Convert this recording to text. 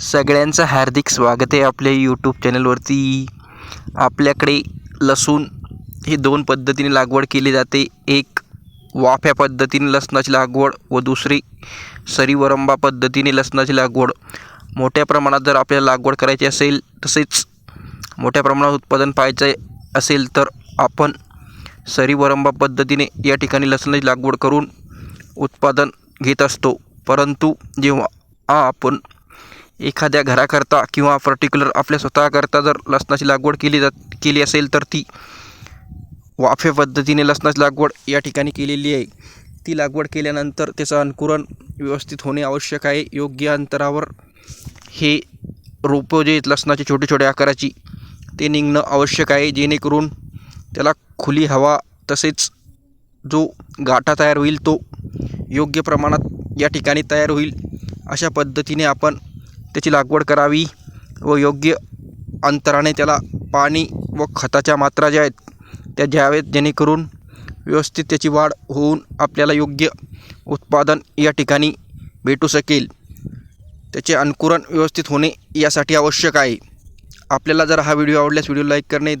सगळ्यांचं हार्दिक स्वागत आहे आपल्या यूट्यूब चॅनलवरती आपल्याकडे लसूण ही दोन पद्धतीने लागवड केली जाते. एक वाफ्या पद्धतीने लसणाची लागवड व दुसरी सरीवरंबा पद्धतीने लसणाची लागवड. मोठ्या प्रमाणात जर आपल्याला लागवड करायची असेल तसेच मोठ्या प्रमाणात उत्पादन पाहायचे असेल तर आपण सरीवरंबा पद्धतीने या ठिकाणी लसणाची लागवड करून उत्पादन घेत असतो. परंतु जेव्हा आपण एखाद्या घराकरता किंवा पर्टिक्युलर आपल्या स्वतःकरता जर लसणाची लागवड केली जात केली असेल तर ती वाफे पद्धतीने लसणाची लागवड या ठिकाणी केलेली आहे. ती लागवड केल्यानंतर त्याचं अंकुरण व्यवस्थित होणे आवश्यक आहे. योग्य अंतरावर हे रोपं जे आहेत लसणाचे छोटे छोटे आकाराची ते निघणं आवश्यक आहे. जेणेकरून त्याला खुली हवा तसेच जो गाठा तयार होईल तो योग्य प्रमाणात या ठिकाणी तयार होईल. अशा पद्धतीने आपण त्याची लागवड करावी व योग्य अंतराने त्याला पाणी व खताच्या मात्रा ज्या आहेत त्या द्यावेत जेणेकरून व्यवस्थित त्याची वाढ होऊन आपल्याला योग्य उत्पादन या ठिकाणी भेटू शकेल. त्याचे अंकुरण व्यवस्थित होणे यासाठी आवश्यक आहे. आपल्याला जर हा व्हिडिओ आवडल्यास व्हिडिओ लाईक करणे